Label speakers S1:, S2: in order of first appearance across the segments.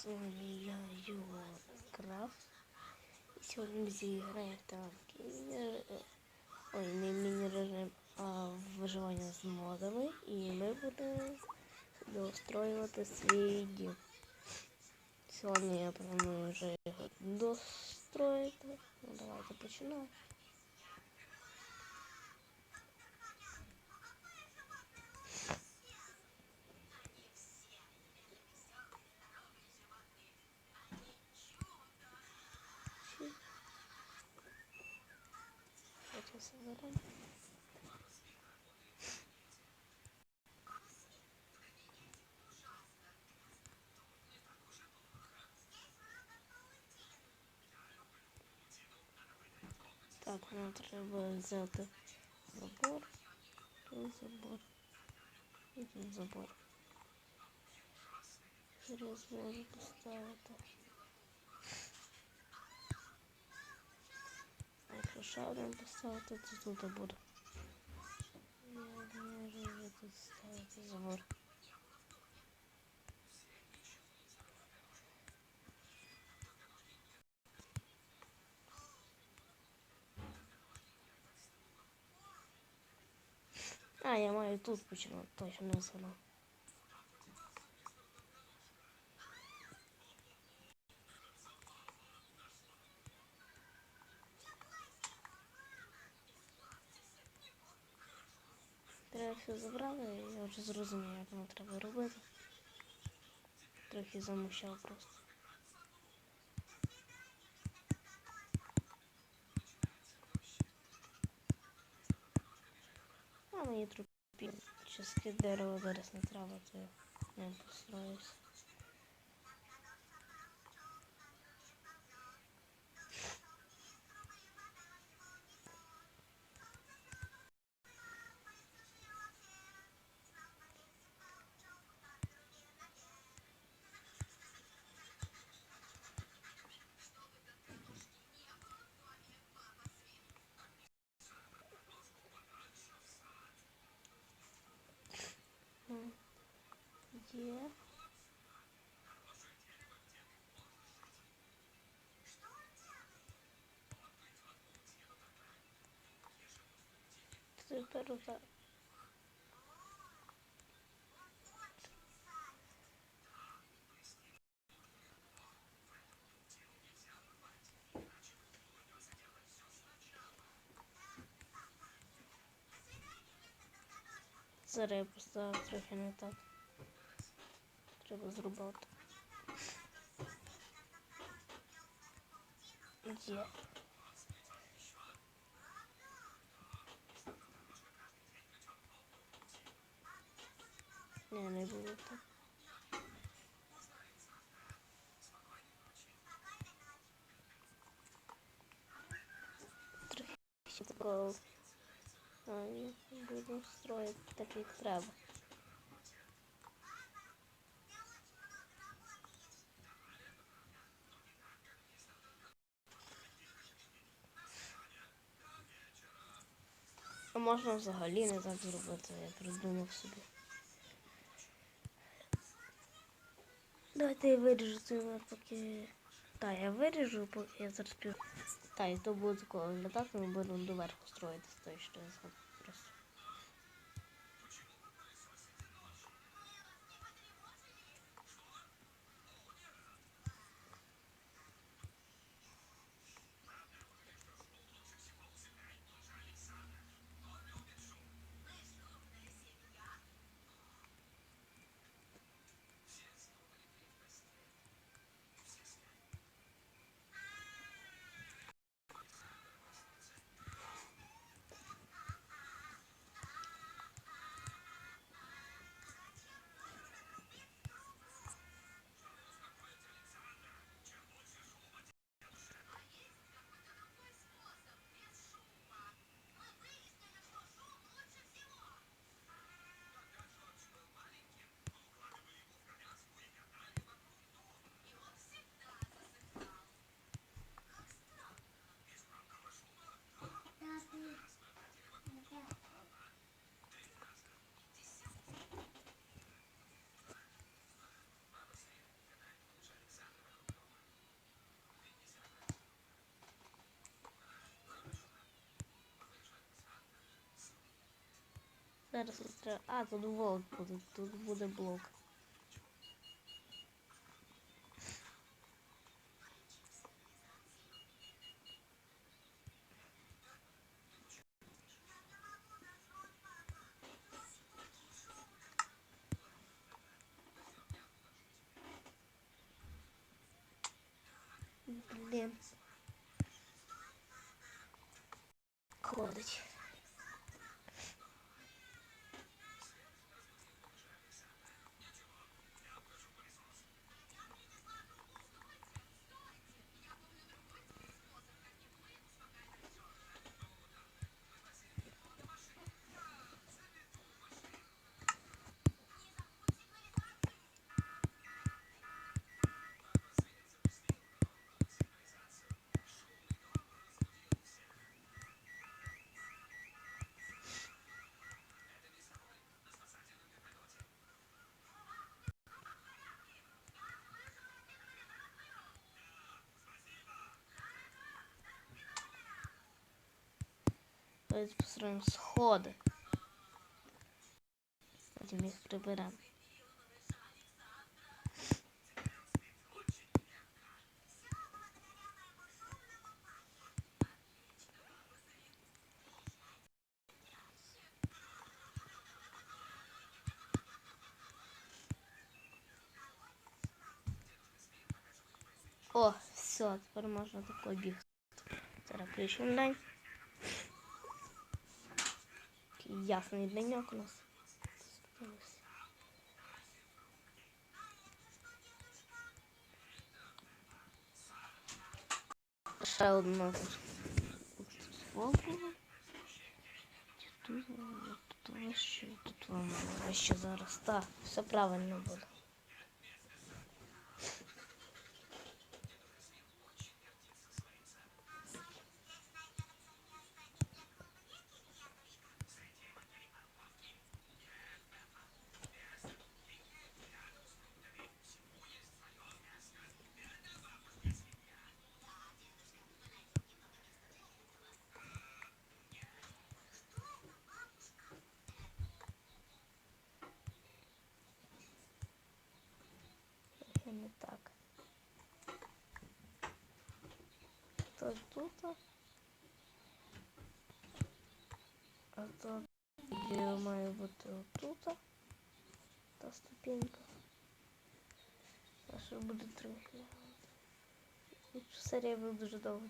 S1: С вами я, Юла Крафт. І сьогодні ми зіграємо в такий, ой, не міні-режим, а виживання з модами. І ми будемо достроювати свій дім. Сьогодні я планую вже його достроїти. Ну, давайте починаємо. Соберем. Так, нам треба взяти забор. Тут забор. І тут забор. Зараз можу поставити. Ще один поставити, то тут буде. Я можу вже тут ставити забор. А, я маю тут починати, точно не згадав. Все забрали, і я вже зрозумів, як воно треба робити. Трохи замущав просто. А мені трупі. частки дерево зараз не треба, то я не построюсь. Є. Тепер отак. Зараз трохи не так Треба зрубати. Є. Не, не буде так. Трохи ще такого. А, ні, будемо строїти так, як треба. Можна взагалі не так зробити, я придумав собі. Давайте я виріжу це поки. Та, я виріжу, поки я зараз пів. Та, і то буде такого виглядати, ми будемо доверху строїти з тої, що я згадав Зараз треба. А, тут волк буде, тут буде блок. Блін. Ходить. Давайте построим сходи. Потім їх приберемо. О, все, тепер можна тако бігти. Зараз включимо день. Ясний денек у нас. Ще одна свобода. Тут, тут вище, тут вам вище зараз. Так, все правильно буде. Це не так. То тут. А то де має бути отут. Та ступенька. А що буде трохи. І серія буде дуже довго.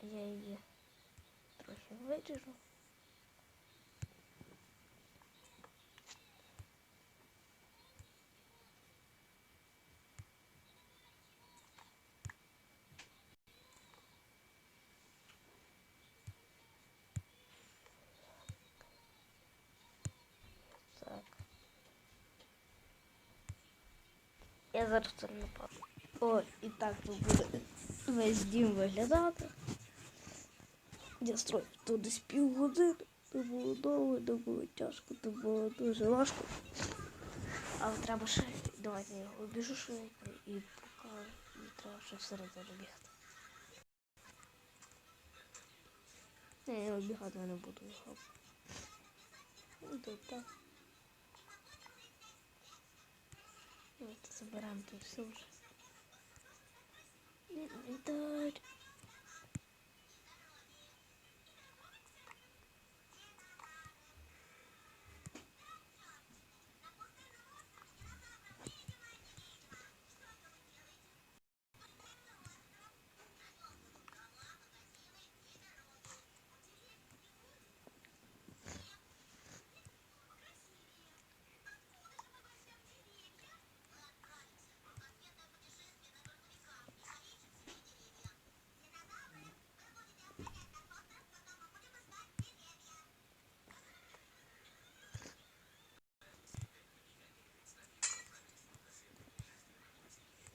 S1: то Я її трохи виріжу. Я зараз це не паду. О, і так тут буде весь дім виглядати. Я строю тут десь півгодини. Це було довго, це було тяжко, це було дуже важко. Але треба ще. Давайте я обіжу швидко і покажу. І треба ще всередину бігти. Ні, я обігати не буду його. Ну, так. Давайте заберемо тут все вже. Інвентарь.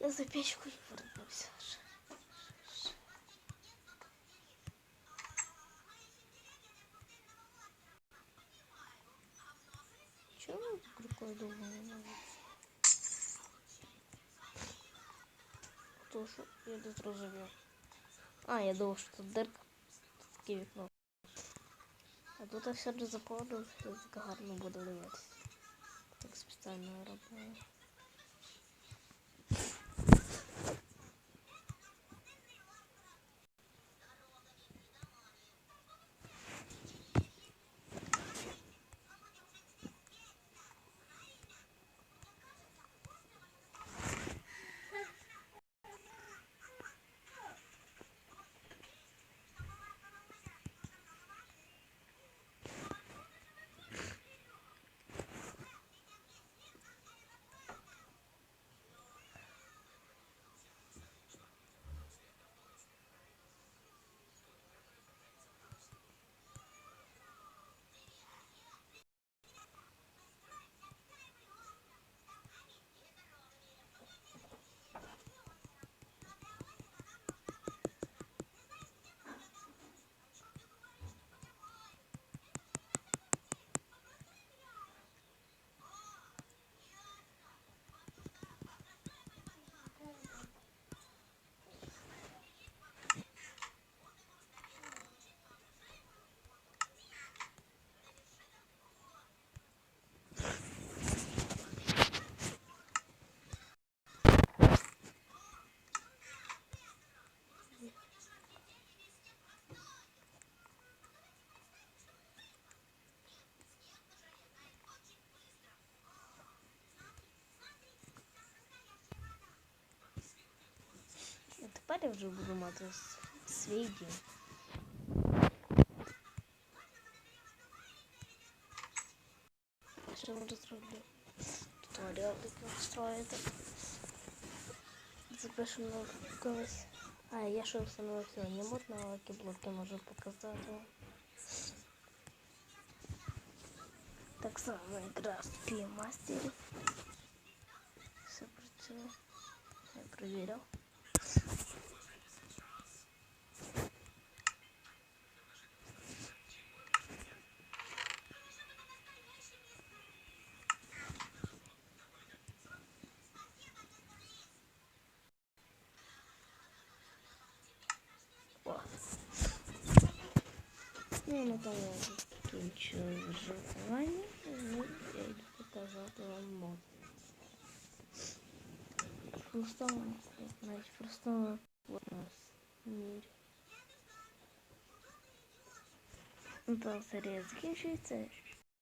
S1: Я за печкою вернувся. вже. Чому рукою довго не наводиться? То що я не зрозумів. А, я думав, що тут дирка. Тут таке вікно. А А тут все вже заповнив, так гарно буде дивитися. Так спеціально робимо. А тепер я вже буду мати с- свій дім. Що я вже зроблю? Туторіал такий строїти. Запишемо колись. А, я ще встановив сьогодні можна, але які блоки можу показати. вам. Так само якраз в мастері. Все працює. Я перевіряв. Ну, на тому я закінчую вживання. Ну, я йду показати вам мод. Просто, навіть просто вот у нас мір. Ну, та серія закінчується.